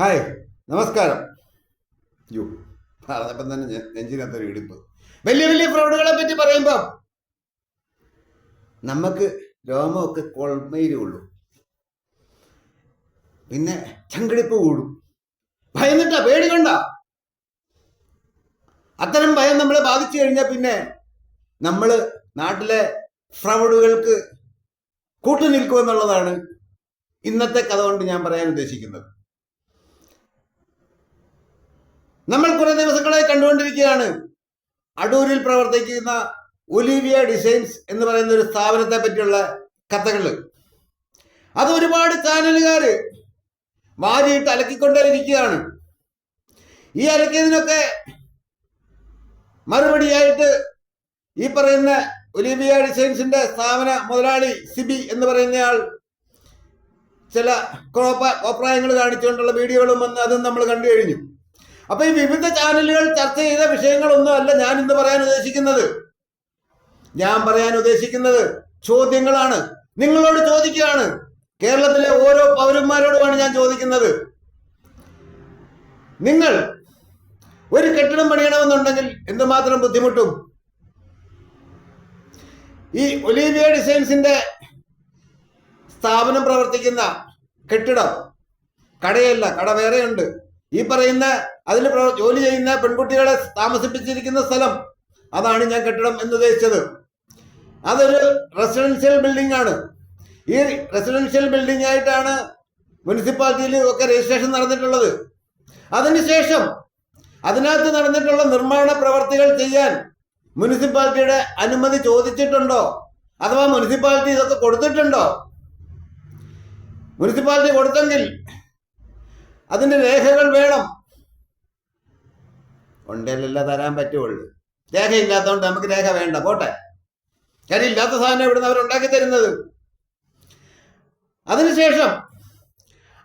Hi നമസ്കാരം. U പറഞ്ഞപ്പം തന്നെ നെഞ്ചിനകത്ത് നെഞ്ചിനകത്തൊരു ഇടിപ്പ്. വലിയ വലിയ ഫ്രോഡുകളെ പറ്റി പറയുമ്പോൾ നമുക്ക് രോമമൊക്കെ കൊൾമയിലുള്ളൂ പിന്നെ ചങ്കിടിപ്പ് കൂടും. ഭയന്നിട്ടാ പേടി കണ്ട അത്തരം ഭയം നമ്മളെ ബാധിച്ചു കഴിഞ്ഞാൽ പിന്നെ നമ്മൾ നാട്ടിലെ ഫ്രൗഡുകൾക്ക് കൂട്ടുനിൽക്കുമെന്നുള്ളതാണ് ഇന്നത്തെ കഥ കൊണ്ട് ഞാൻ പറയാൻ ഉദ്ദേശിക്കുന്നത്. നമ്മൾ കുറെ ദിവസങ്ങളായി കണ്ടുകൊണ്ടിരിക്കുകയാണ്. അടൂരിൽ പ്രവർത്തിക്കുന്ന ഒലിവിയ ഡിസൈൻസ് എന്ന് പറയുന്ന ഒരു സ്ഥാപനത്തെ പറ്റിയുള്ള കഥകൾ അത് ഒരുപാട് ചാനലുകാർ വാരിയിട്ട് അലക്കിക്കൊണ്ടേയിരിക്കുകയാണ്. ഈ അലക്കിയതിനൊക്കെ മറുപടിയായിട്ട് ഈ പറയുന്ന ഒലിവിയ ഡിസൈൻസിന്റെ സ്ഥാപന മുതലാളി സിബി എന്ന് പറയുന്നയാൾ ചില കോപ്രായങ്ങൾ കാണിച്ചുകൊണ്ടുള്ള വീഡിയോകളും വന്ന് അതും നമ്മൾ കണ്ടു കഴിഞ്ഞു. അപ്പൊ ഈ വിവിധ ചാനലുകൾ ചർച്ച ചെയ്ത വിഷയങ്ങളൊന്നും അല്ല ഞാൻ ഇന്ന് പറയാൻ ഉദ്ദേശിക്കുന്നത്. ഞാൻ പറയാൻ ഉദ്ദേശിക്കുന്നത് ചോദ്യങ്ങളാണ്. നിങ്ങളോട് ചോദിക്കുകയാണ്. കേരളത്തിലെ ഓരോ പൗരന്മാരോടുമാണ് ഞാൻ ചോദിക്കുന്നത്. നിങ്ങൾ ഒരു കെട്ടിടം പണിയണമെന്നുണ്ടെങ്കിൽ എന്തുമാത്രം ബുദ്ധിമുട്ടും? ഈ ഒലീവിയ ഡിസൈൻസിന്റെ സ്ഥാപനം പ്രവർത്തിക്കുന്ന കെട്ടിടം കടയല്ല കട വേറെയുണ്ട്. ഈ പറയുന്ന അതിൽ ജോലി ചെയ്യുന്ന പെൺകുട്ടികളെ താമസിപ്പിച്ചിരിക്കുന്ന സ്ഥലം അതാണ് ഞാൻ കെട്ടിടം എന്ന് ഉദ്ദേശിച്ചത്. അതൊരു റെസിഡൻഷ്യൽ ബിൽഡിംഗ് ആണ്. ഈ റെസിഡൻഷ്യൽ ബിൽഡിംഗ് ആയിട്ടാണ് മുനിസിപ്പാലിറ്റിയിൽ ഒക്കെ രജിസ്ട്രേഷൻ നടന്നിട്ടുള്ളത്. അതിനുശേഷം അതിനകത്ത് നടന്നിട്ടുള്ള നിർമ്മാണ പ്രവർത്തികൾ ചെയ്യാൻ മുനിസിപ്പാലിറ്റിയുടെ അനുമതി ചോദിച്ചിട്ടുണ്ടോ? അഥവാ മുനിസിപ്പാലിറ്റി ഇതൊക്കെ കൊടുത്തിട്ടുണ്ടോ? മുനിസിപ്പാലിറ്റി കൊടുത്തെങ്കിൽ അതിന്റെ രേഖകൾ വേണം. ഉണ്ടേലല്ല തരാൻ പറ്റുള്ളൂ. രേഖയില്ലാത്തതുകൊണ്ട് നമുക്ക് രേഖ വേണ്ട. പോട്ടെ. കാര്യം ഇല്ലാത്ത സാധനം ഇവിടുന്ന് അവർ ഉണ്ടാക്കി തരുന്നത്? അതിനുശേഷം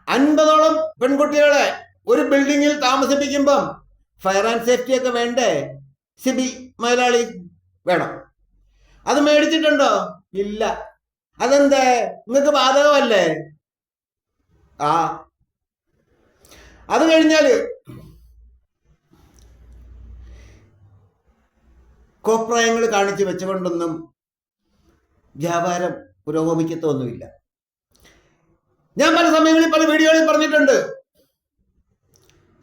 അൻപതോളം പെൺകുട്ടികളെ ഒരു ബിൽഡിങ്ങിൽ താമസിപ്പിക്കുമ്പം ഫയർ ആൻഡ് സേഫ്റ്റി ഒക്കെ വേണ്ടേ? സിബി മുതലാളി വേണം. അത് മേടിച്ചിട്ടുണ്ടോ? ഇല്ല. അതെന്തേ? നിങ്ങൾക്ക് ബാധകമല്ലേ? ആ അത് കഴിഞ്ഞാൽ കോപ്രായങ്ങൾ കാണിച്ച് വെച്ചുകൊണ്ടൊന്നും വ്യാപാരം പുരോഗമിക്കത്തൊന്നുമില്ല. ഞാൻ പല സമയങ്ങളിൽ പല വീഡിയോകളിൽ പറഞ്ഞിട്ടുണ്ട്.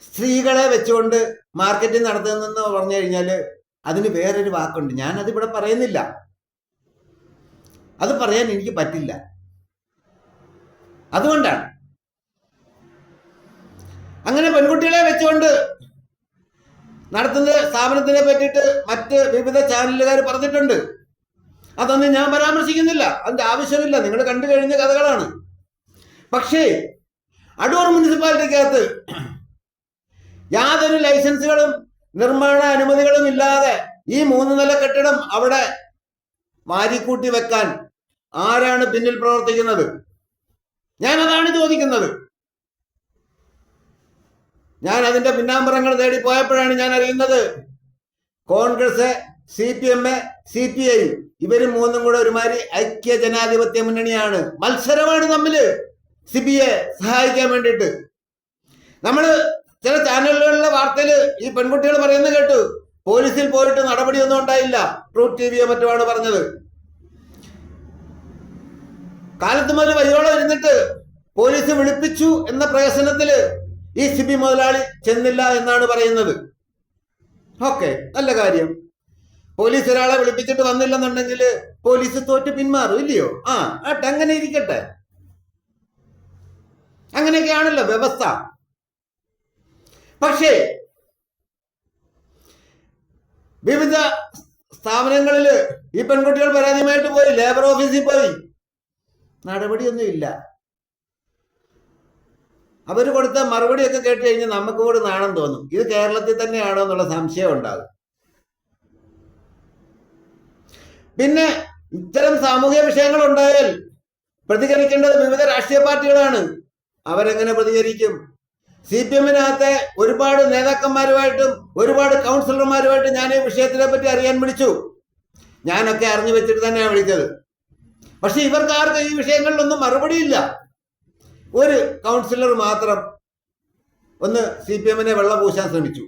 സ്ത്രീകളെ വെച്ചുകൊണ്ട് മാർക്കറ്റിംഗ് നടത്തുന്നെന്ന് പറഞ്ഞു കഴിഞ്ഞാൽ അതിന് വേറൊരു വാക്കുണ്ട്. ഞാൻ അതിവിടെ പറയുന്നില്ല. അത് പറയാൻ എനിക്ക് പറ്റില്ല. അതുകൊണ്ടാണ് വെച്ചുകൊണ്ട് നടത്തുന്ന സ്ഥാപനത്തിനെ പറ്റിയിട്ട് മറ്റ് വിവിധ ചാനലുകാർ പറഞ്ഞിട്ടുണ്ട്. അതൊന്നും ഞാൻ പരാമർശിക്കുന്നില്ല. അതിന്റെ ആവശ്യമില്ല. നിങ്ങൾ കണ്ടു കഴിഞ്ഞ കഥകളാണ്. പക്ഷേ അടൂർ മുനിസിപ്പാലിറ്റിക്കകത്ത് യാതൊരു ലൈസൻസുകളും നിർമ്മാണ അനുമതികളും ഇല്ലാതെ ഈ മൂന്ന് നില കെട്ടിടം അവിടെ വാരിക്കൂട്ടി വെക്കാൻ ആരാണ് പിന്നിൽ പ്രവർത്തിക്കുന്നത്? ഞാൻ അതാണ് ചോദിക്കുന്നത്. ഞാൻ അതിന്റെ പിന്നാമ്പറങ്ങൾ നേടി പോയപ്പോഴാണ് ഞാൻ അറിയുന്നത്. Congress C P M C P I ഇവരും മൂന്നും കൂടെ ഒരുമാതിരി ഐക്യ ജനാധിപത്യ മുന്നണിയാണ്. മത്സരമാണ് തമ്മിൽ സിബിയെ സഹായിക്കാൻ വേണ്ടിയിട്ട്. നമ്മൾ ചില ചാനലുകളിലെ വാർത്തയിൽ ഈ പെൺകുട്ടികൾ പറയുന്നത് കേട്ടു. പോലീസിൽ പോയിട്ട് നടപടിയൊന്നും ഉണ്ടായില്ല. ട്രൂത്ത് ടി വിയോ മറ്റുമാണ് പറഞ്ഞത്. കാലത്ത് മുതൽ വയ്യോളം ഇരുന്നിട്ട് പോലീസ് വിളിപ്പിച്ചു എന്ന പ്രയസനത്തിൽ ഈ സിബി മുതലാളി ചെന്നില്ല എന്നാണ് പറയുന്നത്. ഓക്കെ നല്ല കാര്യം. പോലീസ് ഒരാളെ വിളിപ്പിച്ചിട്ട് വന്നില്ലെന്നുണ്ടെങ്കിൽ പോലീസ് തോറ്റ് പിന്മാറും ഇല്ലയോ? ആ ആട്ടെ അങ്ങനെ ഇരിക്കട്ടെ. അങ്ങനെയൊക്കെയാണല്ലോ വ്യവസ്ഥ. പക്ഷേ വിവിധ സ്ഥാപനങ്ങളിൽ ഈ പെൺകുട്ടികൾ പരാതിയുമായിട്ട് പോയി ലേബർ ഓഫീസിൽ പോയി. നടപടിയൊന്നും ഇല്ല അവർ കൊടുത്ത മറുപടിയൊക്കെ കേട്ട് കഴിഞ്ഞാൽ നമുക്ക് കൂടെ നാണം തോന്നും. ഇത് കേരളത്തിൽ തന്നെയാണോ എന്നുള്ള സംശയം ഉണ്ടാകും. പിന്നെ ഇത്തരം സാമൂഹ്യ വിഷയങ്ങൾ ഉണ്ടായാൽ പ്രതികരിക്കേണ്ടത് വിവിധ രാഷ്ട്രീയ പാർട്ടികളാണ്. അവരെങ്ങനെ പ്രതികരിക്കും? സി പി എമ്മിനകത്തെ ഒരുപാട് നേതാക്കന്മാരുമായിട്ടും ഒരുപാട് കൗൺസിലർമാരുമായിട്ടും ഞാൻ ഈ വിഷയത്തിനെ പറ്റി അറിയാൻ വിളിച്ചു. ഞാനൊക്കെ അറിഞ്ഞു വെച്ചിട്ട് തന്നെയാണ് വിളിച്ചത്. പക്ഷെ ഇവർക്ക് ആർക്കും ഈ വിഷയങ്ങളിലൊന്നും മറുപടിയില്ല. ഒരു കൗൺസിലർ മാത്രം ഒന്ന് സി പി എമ്മിനെ വെള്ളം പൂശാൻ ശ്രമിച്ചു.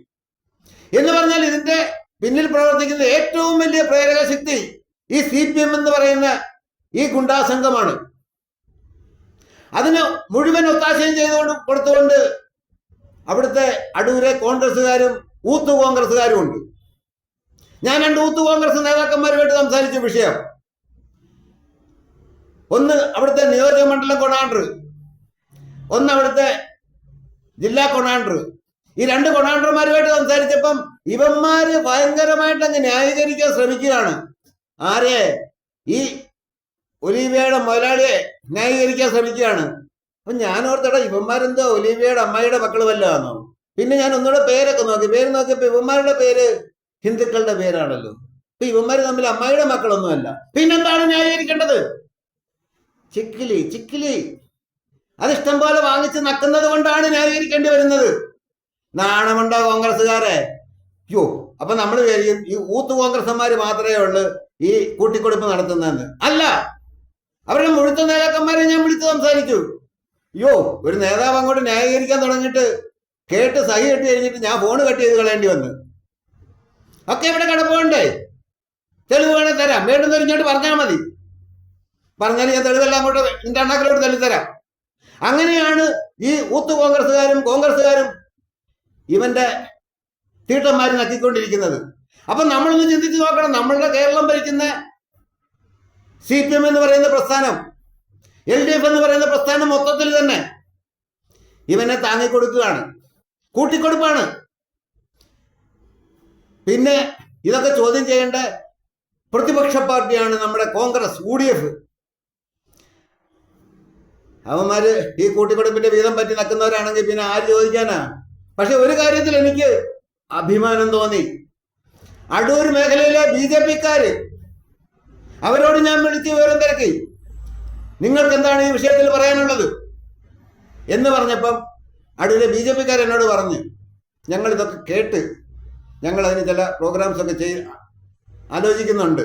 എന്ന് പറഞ്ഞാൽ ഇതിന്റെ പിന്നിൽ പ്രവർത്തിക്കുന്ന ഏറ്റവും വലിയ പ്രേരക ശക്തി ഈ സി പി എം എന്ന് പറയുന്ന ഈ ഗുണ്ടാസംഘമാണ് അതിന് മുഴുവൻ ഒത്താശയും ചെയ്തുകൊണ്ട് കൊടുത്തുകൊണ്ട് അവിടുത്തെ അടൂരെ കോൺഗ്രസ്സുകാരും ഊത്തു കോൺഗ്രസ്സുകാരും ഉണ്ട്. ഞാൻ രണ്ട് ഊത്തു കോൺഗ്രസ് നേതാക്കന്മാരുമായിട്ട് സംസാരിച്ച വിഷയം. ഒന്ന് അവിടുത്തെ നിയോജക മണ്ഡലം കൊണാണ്ടർ ഒന്ന് അവിടുത്തെ ജില്ലാ കൊണാണ്ടർ. ഈ രണ്ട് കൊണാണ്ടർമാരുമായിട്ട് സംസാരിച്ചപ്പം ഇവന്മാര് ഭയങ്കരമായിട്ട് അങ്ങ് ന്യായീകരിക്കാൻ ശ്രമിക്കുകയാണ്. ആരെ? ഈ ഒലീവിയയുടെ മുതലാളിയെ ന്യായീകരിക്കാൻ ശ്രമിക്കുകയാണ്. അപ്പൊ ഞാൻ ഓർത്തടാ ഇവന്മാരെന്തോ ഒലീവിയയുടെ അമ്മായിയുടെ മക്കൾ വല്ലതാണോ പിന്നെ ഞാൻ ഒന്നുകൂടെ പേരൊക്കെ നോക്കി. പേര് നോക്കിയപ്പോ ഇവന്മാരുടെ പേര് ഹിന്ദുക്കളുടെ പേരാണല്ലോ. അപ്പൊ ഇവന്മാര് തമ്മിൽ അമ്മയുടെ മക്കളൊന്നുമല്ല. പിന്നെന്താണ് ന്യായീകരിക്കേണ്ടത്? ചിക്കിലി ചിക്കിലി. അതിഷ്ടം പോലെ വാങ്ങിച്ച് നക്കുന്നത് കൊണ്ടാണ് ന്യായീകരിക്കേണ്ടി വരുന്നത്. നാണമുണ്ടോ കോൺഗ്രസ്സുകാരെ? യോ അപ്പൊ നമ്മൾ വിചാരിക്കും ഈ ഊത്ത് കോൺഗ്രസ്സന്മാര് മാത്രമേ ഉള്ളൂ ഈ കൂട്ടിക്കൊടുപ്പ് നടത്തുന്നതെന്ന്. അല്ല അവരുടെ മുഴുത്ത നേതാക്കന്മാരെ ഞാൻ വിളിച്ച് സംസാരിച്ചു. യോ ഒരു നേതാവ് അങ്ങോട്ട് ന്യായീകരിക്കാൻ തുടങ്ങിയിട്ട് കേട്ട് സഹി കെട്ടി കഴിഞ്ഞിട്ട് ഞാൻ ഫോണ് കട്ട് ചെയ്ത് കളയേണ്ടി വന്നു. ഒക്കെ ഇവിടെ കിടപ്പുണ്ടേ. തെളിവ് വേണേ തരാം. വേണ്ടെന്ന് ഇങ്ങോട്ട് പറഞ്ഞാൽ മതി. പറഞ്ഞാൽ ഞാൻ തെളിവെല്ലാം അങ്ങോട്ട് നിന്റെ അണ്ണാക്കിലോട്ട് തള്ളിത്തരാം. അങ്ങനെയാണ് ഈ ഊത്ത് കോൺഗ്രസ്സുകാരും കോൺഗ്രസ്സുകാരും ഇവന്റെ തീട്ടന്മാർ നക്കിക്കൊണ്ടിരിക്കുന്നത്. അപ്പൊ നമ്മളൊന്ന് ചിന്തിച്ചു നോക്കണം. നമ്മളുടെ കേരളം ഭരിക്കുന്ന സി പി എം എന്ന് പറയുന്ന പ്രസ്ഥാനം എൽ ഡി എഫ് എന്ന് പറയുന്ന പ്രസ്ഥാനം മൊത്തത്തിൽ തന്നെ ഇവനെ താങ്ങിക്കൊടുക്കുകയാണ്. കൂട്ടിക്കൊടുപ്പാണ്. പിന്നെ ഇതൊക്കെ ചോദ്യം ചെയ്യേണ്ട പ്രതിപക്ഷ പാർട്ടിയാണ് നമ്മുടെ കോൺഗ്രസ് യു ഡി എഫ്. അവന്മാര് ഈ കൂട്ടിക്കൊടുപ്പിന്റെ വീതം പറ്റി നക്കുന്നവരാണെങ്കിൽ പിന്നെ ആര് ചോദിക്കാനാ? പക്ഷെ ഒരു കാര്യത്തിൽ എനിക്ക് അഭിമാനം തോന്നി. അടൂർ മേഖലയിലെ ബി ജെ പിക്കാര് അവരോട് ഞാൻ വിളിച്ച് വിവരം തിരക്കി. നിങ്ങൾക്ക് എന്താണ് ഈ വിഷയത്തിൽ പറയാനുള്ളത്? എന്ന് പറഞ്ഞപ്പം അടൂരെ ബി ജെ പിക്കാർ എന്നോട് പറഞ്ഞു. ഞങ്ങൾ ഇതൊക്കെ കേട്ട് ഞങ്ങൾ അതിന് ചില പ്രോഗ്രാംസ് ഒക്കെ ചെയ് ആലോചിക്കുന്നുണ്ട്.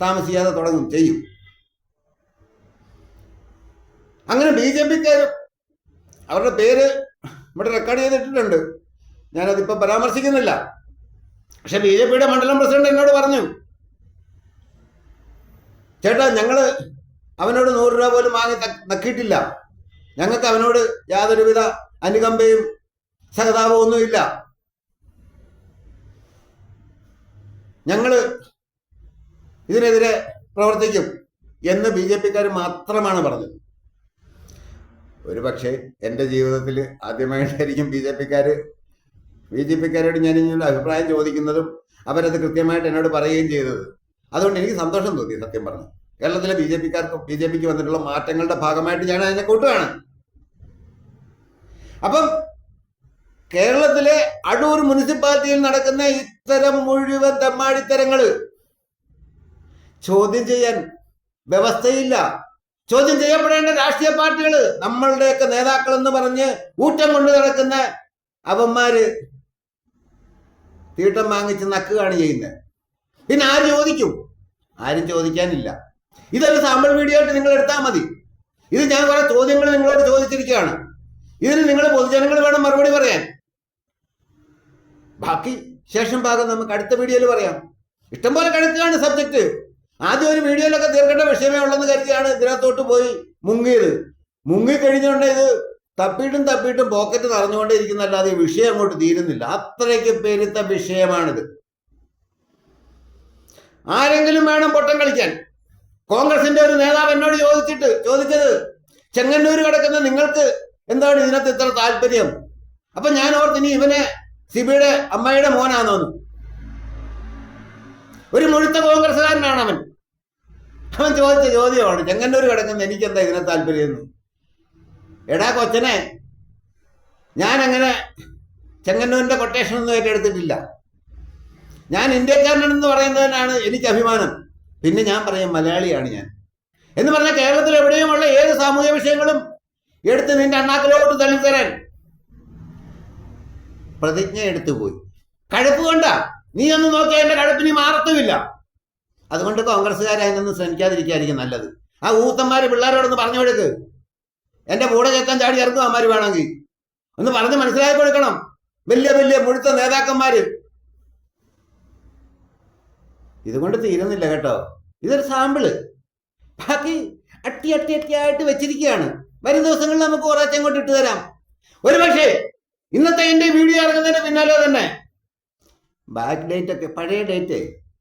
താമസിയാതെ തുടങ്ങും ചെയ്യും. അങ്ങനെ ബി ജെ പിക്കാരും അവരുടെ പേര് ഇവിടെ റെക്കോർഡ് ചെയ്തിട്ടുണ്ട് ഞാനതിപ്പോൾ പരാമർശിക്കുന്നില്ല. പക്ഷെ ബി ജെ പിയുടെ മണ്ഡലം പ്രസിഡന്റ് എന്നോട് പറഞ്ഞു. ചേട്ടാ ഞങ്ങൾ അവനോട് നൂറ് രൂപ പോലും വാങ്ങി നക്കിയിട്ടില്ല. ഞങ്ങൾക്ക് അവനോട് യാതൊരുവിധ അനുകമ്പയും സഹതാപവും ഒന്നുമില്ല ഞങ്ങൾ ഇതിനെതിരെ പ്രവർത്തിക്കും എന്ന് ബി ജെ പിക്കാർ മാത്രമാണ് പറഞ്ഞത്. ഒരു പക്ഷേ എന്റെ ജീവിതത്തിൽ ആദ്യമായിട്ടായിരിക്കും ബി ജെ പിക്കാര് ബി ജെ പിക്കാരോട് ഞാൻ ഇങ്ങനെ അഭിപ്രായം ചോദിക്കുന്നതും അവരത് കൃത്യമായിട്ട് എന്നോട് പറയുകയും ചെയ്തത്. അതുകൊണ്ട് എനിക്ക് സന്തോഷം തോന്നി സത്യം പറഞ്ഞു കേരളത്തിലെ ബി ജെ പിക്കാർക്കും ബി ജെ പിക്ക് വന്നിട്ടുള്ള മാറ്റങ്ങളുടെ ഭാഗമായിട്ട് ഞാൻ അതിനെ കൂട്ടുകയാണ്. അപ്പം കേരളത്തിലെ അടൂർ മുനിസിപ്പാലിറ്റിയിൽ നടക്കുന്ന ഇത്തരം മുഴുവൻ തെമ്മാടിത്തരങ്ങൾ ചോദ്യം ചെയ്യാൻ വ്യവസ്ഥയില്ല. ചോദ്യം ചെയ്യപ്പെടേണ്ട രാഷ്ട്രീയ പാർട്ടികൾ നമ്മളുടെയൊക്കെ നേതാക്കൾ എന്ന് പറഞ്ഞ് ഊറ്റം കൊണ്ട് നടക്കുന്ന അവന്മാര് തീട്ടം വാങ്ങിച്ച് നക്കുകയാണ് ചെയ്യുന്നത്. പിന്നെ ആര് ചോദിക്കും? ആരും ചോദിക്കാനില്ല. ഇതൊരു സാമ്പിൾ വീഡിയോ ആയിട്ട് നിങ്ങൾ എടുത്താൽ മതി. ഇത് ഞാൻ കുറെ ചോദ്യങ്ങൾ നിങ്ങളോട് ചോദിച്ചിരിക്കുകയാണ്. ഇതിന് നിങ്ങൾ പൊതുജനങ്ങൾ വേണം മറുപടി പറയാൻ. ബാക്കി ശേഷം ഭാഗം നമുക്ക് അടുത്ത വീഡിയോയിൽ പറയാം. ഇഷ്ടംപോലെ കിടക്കുകയാണ് സബ്ജക്റ്റ് ആദ്യം ഒരു വീഡിയോയിലൊക്കെ തീർക്കേണ്ട വിഷയമേ ഉള്ളെന്ന് കരുതിയാണ് ഇതിനകത്തോട്ട് പോയി മുങ്ങിയത്. മുങ്ങി കഴിഞ്ഞുകൊണ്ട് ഇത് തപ്പിയിട്ടും തപ്പിയിട്ടും പോക്കറ്റ് നിറഞ്ഞുകൊണ്ടേ ഇരിക്കുന്നല്ലാതെ ഈ വിഷയം അങ്ങോട്ട് തീരുന്നില്ല. അത്രയ്ക്ക് പെരുത്ത വിഷയമാണിത്. ആരെങ്കിലും വേണം പൊട്ടം കളിക്കാൻ. കോൺഗ്രസിന്റെ ഒരു നേതാവ് എന്നോട് ചോദിച്ചിട്ട് ചോദിച്ചത് ചെങ്ങന്നൂർ കിടക്കുന്ന നിങ്ങൾക്ക് എന്താണ് ഇതിനകത്ത് ഇത്ര താല്പര്യം? അപ്പൊ ഞാൻ ഓർത്ത് ഇനി ഇവനെ സിബിയുടെ അമ്മയുടെ മോനാണെന്ന് ഒരു മുഴുത്ത കോൺഗ്രസ്സുകാരനാണ് അവൻ അവൻ ചോദിച്ച ചോദ്യമാണ് ചെങ്ങന്നൂർ കിടക്കുന്ന എനിക്ക് എന്താ ഇതിനെ താല്പര്യം? എടാ കൊച്ചനെ ഞാൻ അങ്ങനെ ചെങ്ങന്നൂരിന്റെ കൊട്ടേഷൻ ഒന്നും ഏറ്റെടുത്തിട്ടില്ല. ഞാൻ ഇന്ത്യക്കാരനെന്ന് പറയുന്നതിനാണ് എനിക്ക് അഭിമാനം. പിന്നെ ഞാൻ പറയും മലയാളിയാണ് ഞാൻ. എന്ന് പറഞ്ഞാൽ കേരളത്തിൽ എവിടെയുമുള്ള ഏത് സാമൂഹിക വിഷയങ്ങളും എടുത്ത് നിന്റെ അണ്ണാക്കിലോട്ട് തള്ളിത്തരാൻ പ്രതിജ്ഞ എടുത്തു പോയി കഴുപ്പ് കൊണ്ടാ. നീ ഒന്ന് നോക്കിയാൽ എന്റെ കഴുപ്പിനി മാറത്തുമില്ല. അതുകൊണ്ട് കോൺഗ്രസ്സുകാരെ അതിനൊന്നും ശ്രമിക്കാതിരിക്കായിരിക്കും നല്ലത്. ആ ഊത്തന്മാര് പിള്ളേരോടൊന്ന് പറഞ്ഞു കൊടുക്ക്. എന്റെ കൂടെ കേൾക്കാൻ ചാടി ഇറക്കും അമ്മാര് വേണമെങ്കിൽ. ഒന്ന് പറഞ്ഞ് മനസ്സിലാക്കി കൊടുക്കണം. വലിയ വലിയ മുഴുത്ത നേതാക്കന്മാര്. ഇതുകൊണ്ട് തീരുന്നില്ല കേട്ടോ. ഇതൊരു സാമ്പിൾ. ബാക്കി അട്ടി അട്ടി അട്ടിയായിട്ട് വെച്ചിരിക്കുകയാണ്. വരും ദിവസങ്ങളിൽ നമുക്ക് കുറച്ച് അങ്ങോട്ട് ഇട്ട് തരാം. ഒരു പക്ഷേ ഇന്നത്തെ എന്റെ വീഡിയോ ഇറങ്ങുന്നതിന് പിന്നാലെ തന്നെ. ബാക്ക് ഡേറ്റ് ഒക്കെ പഴയ ഡേറ്റ്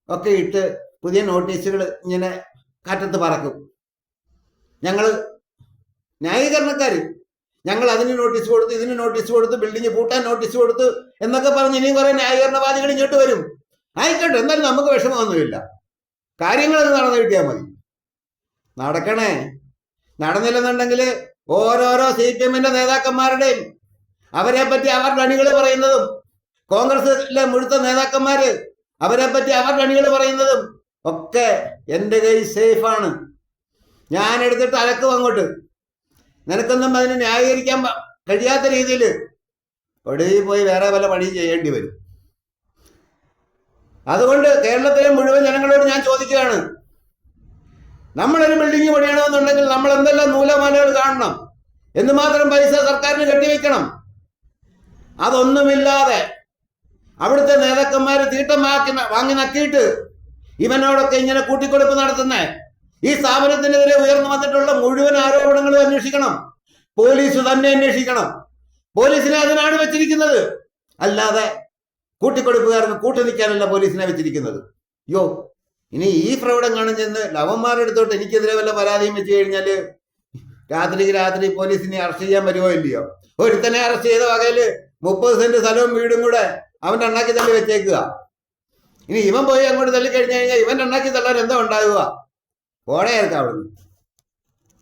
ഒക്കെ ഇട്ട് പുതിയ നോട്ടീസുകൾ ഇങ്ങനെ കാറ്റത്ത് പറക്കും. ഞങ്ങൾ ന്യായീകരണക്കാർ ഞങ്ങൾ അതിന് നോട്ടീസ് കൊടുത്ത് ഇതിന് നോട്ടീസ് കൊടുത്ത് ബിൽഡിംഗ് പൂട്ടാൻ നോട്ടീസ് കൊടുത്ത് എന്നൊക്കെ പറഞ്ഞ് ഇനിയും കുറെ ന്യായീകരണവാദികൾ ഇങ്ങോട്ട് വരും. ആയിക്കോട്ടെ എന്നാലും നമുക്ക് വിഷമമൊന്നുമില്ല. കാര്യങ്ങളൊക്കെ നടന്നു കിട്ടിയാൽ മതി. നടക്കണേ. നടന്നില്ലെന്നുണ്ടെങ്കിൽ ഓരോരോ സി പി എമ്മിന്റെ നേതാക്കന്മാരുടെയും അവരെ പറ്റി അവരുടെ അണികൾ പറയുന്നതും കോൺഗ്രസിലെ മുഴുത്ത നേതാക്കന്മാര് അവരെ പറ്റി അവരുടെ അണികൾ പറയുന്നതും ഒക്കെ എന്റെ കയ്യിൽ സേഫാണ് ഞാൻ എടുത്തിട്ട് അലക്കും അങ്ങോട്ട്. നിനക്കൊന്നും അതിനെ ന്യായീകരിക്കാൻ കഴിയാത്ത രീതിയിൽ ഒടുവിൽ പോയി വേറെ പല പണിയും ചെയ്യേണ്ടി വരും. അതുകൊണ്ട് കേരളത്തിലെ മുഴുവൻ ജനങ്ങളോട് ഞാൻ ചോദിക്കുകയാണ്. നമ്മളൊരു ബിൽഡിംഗ് പണിയണമെന്നുണ്ടെങ്കിൽ നമ്മൾ എന്തെല്ലാം നൂലമാലകൾ കാണണം? എന്തുമാത്രം പൈസ സർക്കാരിന് കെട്ടിവെക്കണം. അതൊന്നുമില്ലാതെ അവിടുത്തെ നേതാക്കന്മാർ തീട്ടം വാക്കി വാങ്ങി നക്കിയിട്ട് ഇവനോടൊക്കെ ഇങ്ങനെ കൂട്ടിക്കൊടുപ്പ് നടത്തുന്നേ? ഈ സ്ഥാപനത്തിനെതിരെ ഉയർന്നു വന്നിട്ടുള്ള മുഴുവൻ ആരോപണങ്ങളും അന്വേഷിക്കണം. പോലീസ് തന്നെ അന്വേഷിക്കണം. പോലീസിനെ അതിനാണ് വെച്ചിരിക്കുന്നത്. അല്ലാതെ കൂട്ടിക്കൊടുപ്പുകാർക്ക് കൂട്ടു നിൽക്കാനല്ല പോലീസിനെ വെച്ചിരിക്കുന്നത്. യോ ഇനി ഈ പ്രൗഢം കാണിച്ചെന്ന് ചെന്ന് ലവന്മാരുടെ അടുത്തോട്ട് എനിക്കെതിരെ വല്ല പരാതിയും വെച്ച് കഴിഞ്ഞാൽ രാത്രി രാത്രി പോലീസിനെ അറസ്റ്റ് ചെയ്യാൻ വരുമോ ഇല്ലയോ? ഒരുത്തനെ അറസ്റ്റ് ചെയ്ത വകയിൽ മുപ്പത് സെന്റ് സ്ഥലവും വീടും കൂടെ അവന്റെ അണ്ണാക്കി തന്നെ വെച്ചേക്കുക. ഇനി ഇവൻ പോയി അങ്ങോട്ട് തള്ളിക്കഴിഞ്ഞു കഴിഞ്ഞാൽ ഇവൻ ഉണ്ടാക്കി തള്ളാൻ എന്താ ഉണ്ടാകുക ആയിരിക്കാം അവിടുന്ന്.